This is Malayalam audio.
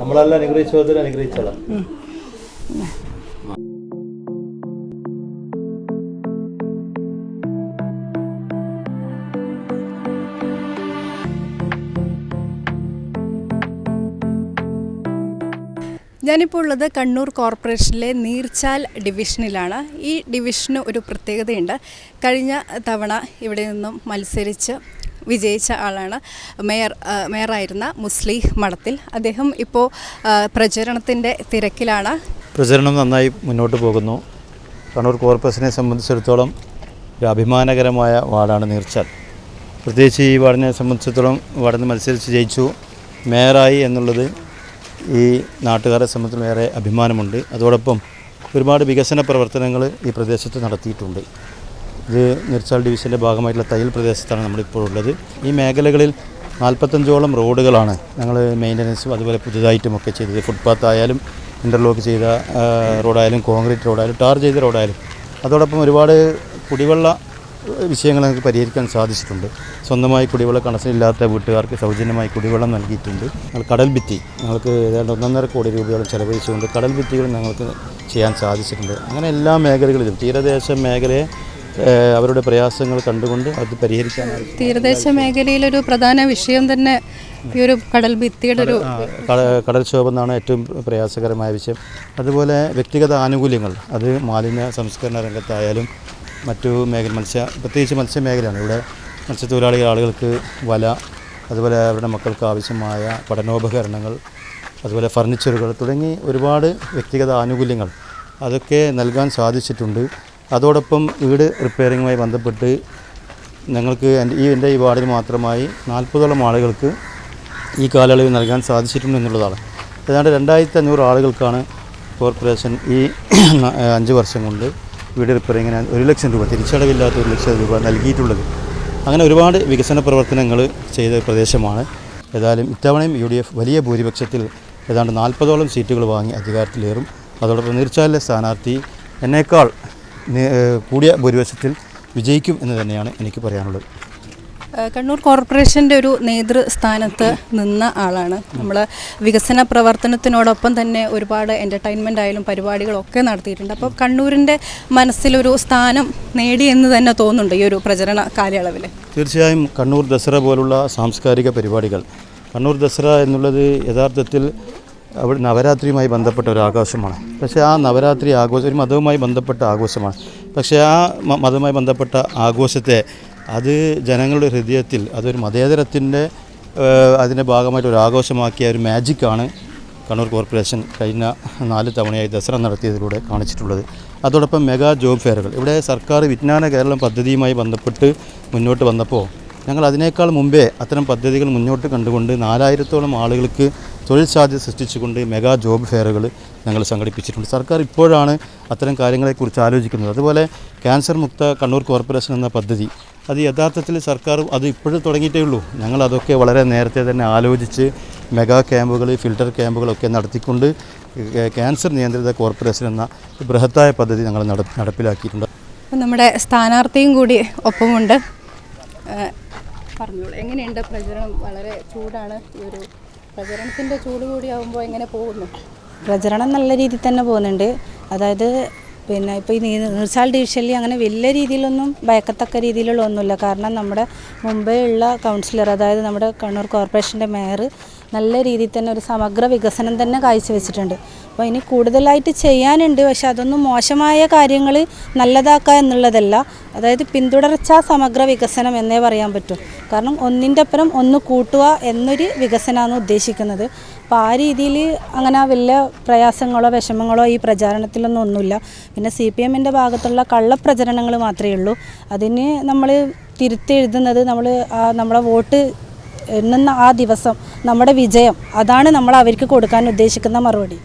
നമ്മളെല്ലാം അനുഗ്രഹിച്ചോതിൽ അനുഗ്രഹിച്ചോളാം. ഞാനിപ്പോൾ ഉള്ളത് കണ്ണൂർ കോർപ്പറേഷനിലെ നീർച്ചാൽ ഡിവിഷനിലാണ്. ഈ ഡിവിഷന് ഒരു പ്രത്യേകതയുണ്ട്. കഴിഞ്ഞ തവണ ഇവിടെ നിന്നും മത്സരിച്ച് വിജയിച്ച ആളാണ് മേയർ മേയറായിരുന്ന മുസ്ലിം മഠത്തിൽ. അദ്ദേഹം ഇപ്പോൾ പ്രചരണത്തിന്റെ തിരക്കിലാണ്. പ്രചരണം നന്നായി മുന്നോട്ട് പോകുന്നു. കണ്ണൂർ കോർപ്പറേഷനെ സംബന്ധിച്ചിടത്തോളം ഒരു അഭിമാനകരമായ വാർഡാണ് നീർച്ചാൽ. പ്രത്യേകിച്ച് ഈ വാർഡിനെ സംബന്ധിച്ചിടത്തോളം വാർഡിൽ മത്സരിച്ച് ജയിച്ചു. മേയറായി എന്നുള്ളത് ഈ നാട്ടുകാരെ സംബന്ധിച്ചിടത്തോളം ഏറെ അഭിമാനമുണ്ട്. അതോടൊപ്പം ഒരുപാട് വികസന പ്രവർത്തനങ്ങൾ ഈ പ്രദേശത്ത് നടത്തിയിട്ടുണ്ട്. ഇത് നിർച്ചാൽ ഡിവിഷന്റെ ഭാഗമായിട്ടുള്ള തയ്യൽ പ്രദേശത്താണ് നമ്മളിപ്പോൾ ഉള്ളത്. ഈ മേഖലകളിൽ നാൽപ്പത്തഞ്ചോളം റോഡുകളാണ് ഞങ്ങൾ മെയിന്റനൻസും അതുപോലെ പുതുതായിട്ടും ഒക്കെ ചെയ്തത്. ഫുട്പാത്ത് ആയാലും ഇന്റർലോക്ക് ചെയ്ത റോഡായാലും കോൺക്രീറ്റ് റോഡായാലും ടാർ ചെയ്ത റോഡായാലും. അതോടൊപ്പം ഒരുപാട് കുടിവെള്ള വിഷയങ്ങൾ നമുക്ക് പരിഹരിക്കാൻ സാധിച്ചിട്ടുണ്ട്. സ്വന്തമായി കുടിവെള്ള കണക്ഷൻ ഇല്ലാത്ത വീട്ടുകാർക്ക് സൗജന്യമായി കുടിവെള്ളം നൽകിയിട്ടുണ്ട്. ഞങ്ങൾ കടൽ ഭിത്തി ഞങ്ങൾക്ക് ഏതാണ്ട് ഒന്നൊന്നര കോടി രൂപയോളം ചെലവഴിച്ചുകൊണ്ട് കടൽ ഭിത്തികൾ ഞങ്ങൾക്ക് ചെയ്യാൻ സാധിച്ചിട്ടുണ്ട്. അങ്ങനെ എല്ലാ മേഖലകളിലും തീരദേശ മേഖലയെ അവരുടെ പ്രയാസങ്ങൾ കണ്ടുകൊണ്ട് അത് പരിഹരിക്കാൻ തീരദേശ മേഖലയിലൊരു പ്രധാന വിഷയം തന്നെ ഈ ഒരു കടൽ ഭിത്തിയുടെ ഒരു കടൽക്ഷോഭം എന്നാണ് ഏറ്റവും പ്രയാസകരമായ വിഷയം. അതുപോലെ വ്യക്തിഗത ആനുകൂല്യങ്ങൾ അത് മാലിന്യ സംസ്കരണ രംഗത്തായാലും മറ്റു മേഖല മത്സ്യ പ്രത്യേകിച്ച് മത്സ്യമേഖലയാണ്. ഇവിടെ മത്സ്യത്തൊഴിലാളികൾ ആളുകൾക്ക് വല അതുപോലെ അവരുടെ മക്കൾക്ക് ആവശ്യമായ പഠനോപകരണങ്ങൾ അതുപോലെ ഫർണിച്ചറുകൾ തുടങ്ങി ഒരുപാട് വ്യക്തിഗത ആനുകൂല്യങ്ങൾ അതൊക്കെ നൽകാൻ സാധിച്ചിട്ടുണ്ട്. അതോടൊപ്പം വീട് റിപ്പയറിങ്ങുമായി ബന്ധപ്പെട്ട് ഞങ്ങൾക്ക് ഈ എന്റെ ഈ വാർഡിൽ മാത്രമായി നാൽപ്പതോളം ആളുകൾക്ക് ഈ കാലയളവിൽ നൽകാൻ സാധിച്ചിട്ടുണ്ട് എന്നുള്ളതാണ്. ഏതാണ്ട് രണ്ടായിരത്തി അഞ്ഞൂറ് ആളുകൾക്കാണ് കോർപ്പറേഷൻ ഈ അഞ്ച് വർഷം കൊണ്ട് വീട് റിപ്പയറിങ്ങിന് ഒരു ലക്ഷം രൂപ തിരിച്ചടവില്ലാത്ത ഒരു ലക്ഷം രൂപ നൽകിയിട്ടുള്ളത്. അങ്ങനെ ഒരുപാട് വികസന പ്രവർത്തനങ്ങൾ ചെയ്ത പ്രദേശമാണ്. ഏതായാലും ഇത്തവണയും യു ഡി എഫ് വലിയ ഭൂരിപക്ഷത്തിൽ ഏതാണ്ട് നാൽപ്പതോളം സീറ്റുകൾ വാങ്ങി അധികാരത്തിലേറും. അതോടൊപ്പം നീർച്ചാലിലെ സ്ഥാനാർത്ഥി എന്നേക്കാൾ കൂടിയ ഭൂരിപക്ഷത്തിൽ വിജയിക്കും എന്ന് തന്നെയാണ് എനിക്ക് പറയാനുള്ളത്. കണ്ണൂർ കോർപ്പറേഷന്റെ ഒരു നേതൃസ്ഥാനത്ത് നിന്ന ആളാണ്. നമ്മൾ വികസന പ്രവർത്തനത്തിനോടൊപ്പം തന്നെ ഒരുപാട് എന്റർടൈൻമെന്റ് ആയാലും പരിപാടികളൊക്കെ നടത്തിയിട്ടുണ്ട്. അപ്പോൾ കണ്ണൂരിന്റെ മനസ്സിലൊരു സ്ഥാനം നേടി എന്ന് തന്നെ തോന്നുന്നുണ്ട് ഈ ഒരു പ്രചരണ കാലയളവിൽ തീർച്ചയായും കണ്ണൂർ ദസറ പോലുള്ള സാംസ്കാരിക പരിപാടികൾ കണ്ണൂർ ദസറ എന്നുള്ളത് യഥാർത്ഥത്തിൽ അവിടെ നവരാത്രിയുമായി ബന്ധപ്പെട്ട ഒരു ആഘോഷമാണ്. പക്ഷേ ആ നവരാത്രി ആഘോഷം ഒരു മതവുമായി ബന്ധപ്പെട്ട ആഘോഷമാണ്. പക്ഷേ ആ മതവുമായി ബന്ധപ്പെട്ട ആഘോഷത്തെ അത് ജനങ്ങളുടെ ഹൃദയത്തിൽ അതൊരു മതേതരത്തിന്റെ അതിന്റെ ഭാഗമായിട്ട് ഒരു ആഘോഷമാക്കിയ ഒരു മാജിക്കാണ് കണ്ണൂർ കോർപ്പറേഷൻ കഴിഞ്ഞ നാല് തവണയായി ദസറ നടത്തിയതിലൂടെ കാണിച്ചിട്ടുള്ളത്. അതോടൊപ്പം മെഗാ ജോബ് ഫെയറുകൾ. ഇവിടെ സർക്കാർ വിജ്ഞാന കേരളം പദ്ധതിയുമായി ബന്ധപ്പെട്ട് മുന്നോട്ട് വന്നപ്പോൾ ഞങ്ങൾ അതിനേക്കാൾ മുമ്പേ അത്തരം പദ്ധതികൾ മുന്നോട്ട് കണ്ടുകൊണ്ട് നാലായിരത്തോളം ആളുകൾക്ക് തൊഴിൽ സാധ്യത സൃഷ്ടിച്ചുകൊണ്ട് മെഗാ ജോബ് ഫെയറുകൾ ഞങ്ങൾ സംഘടിപ്പിച്ചിട്ടുണ്ട്. സർക്കാർ ഇപ്പോഴാണ് അത്തരം കാര്യങ്ങളെക്കുറിച്ച് ആലോചിക്കുന്നത്. അതുപോലെ ക്യാൻസർ മുക്ത കണ്ണൂർ കോർപ്പറേഷൻ എന്ന പദ്ധതി അത് യഥാർത്ഥത്തിൽ സർക്കാർ അത് ഇപ്പോഴും തുടങ്ങിയിട്ടേ ഉള്ളൂ. ഞങ്ങൾ അതൊക്കെ വളരെ നേരത്തെ തന്നെ ആലോചിച്ച് മെഗാ ക്യാമ്പുകൾ ഫിൽട്ടർ ക്യാമ്പുകളൊക്കെ നടത്തിക്കൊണ്ട് ക്യാൻസർ നിയന്ത്രിത കോർപ്പറേഷൻ എന്ന ബൃഹത്തായ പദ്ധതി ഞങ്ങൾ നടപ്പിലാക്കിയിട്ടുണ്ട്. നമ്മുടെ സ്ഥാനാർത്ഥിയും കൂടി ഒപ്പമുണ്ട്. പറഞ്ഞോളൂ. എങ്ങനെയുണ്ട് പ്രചരണം? വളരെ ചൂടാണ് ഈ ഒരു പ്രചരണത്തിന്റെ ചൂട് കൂടി ആകുമ്പോൾ എങ്ങനെ പോകുന്നു? പ്രചരണം നല്ല രീതിയിൽ തന്നെ പോകുന്നുണ്ട്. അതായത് പിന്നെ ഇപ്പോൾ ഈ നീർസാൽ ഡിവിഷനിൽ അങ്ങനെ വലിയ രീതിയിലൊന്നും ഭയക്കത്തക്ക രീതിയിലുള്ള ഒന്നുമില്ല. കാരണം നമ്മുടെ മുംബൈ ഉള്ള കൗൺസിലർ അതായത് നമ്മുടെ കണ്ണൂർ കോർപ്പറേഷന്റെ മേയർ നല്ല രീതിയിൽ തന്നെ ഒരു സമഗ്ര വികസനം തന്നെ കാഴ്ചവെച്ചിട്ടുണ്ട്. അപ്പോൾ ഇനി കൂടുതലായിട്ട് ചെയ്യാനുണ്ട്. പക്ഷെ അതൊന്നും മോശമായ കാര്യങ്ങൾ നല്ലതാക്കുക എന്നുള്ളതല്ല. അതായത് പിന്തുടർച്ച സമഗ്ര വികസനം എന്നേ പറയാൻ പറ്റൂ. കാരണം ഒന്നിന്റെ അപ്പുറം ഒന്ന് കൂട്ടുക എന്നൊരു വികസനമാണ് ഉദ്ദേശിക്കുന്നത്. അപ്പോൾ ആ രീതിയിൽ അങ്ങനെ വലിയ പ്രയാസങ്ങളോ വിഷമങ്ങളോ ഈ പ്രചാരണത്തിലൊന്നും ഒന്നുമില്ല. പിന്നെ സി പി എമ്മിന്റെ ഭാഗത്തുള്ള കള്ളപ്രചരണങ്ങൾ മാത്രമേ ഉള്ളൂ. അതിന് നമ്മൾ തിരുത്തെഴുതുന്നത് നമ്മൾ നമ്മളെ വോട്ട് എണ്ണുന്ന ആ ദിവസം നമ്മുടെ വിജയം അതാണ് നമ്മൾ അവർക്ക് കൊടുക്കാൻ ഉദ്ദേശിക്കുന്ന മറുപടി.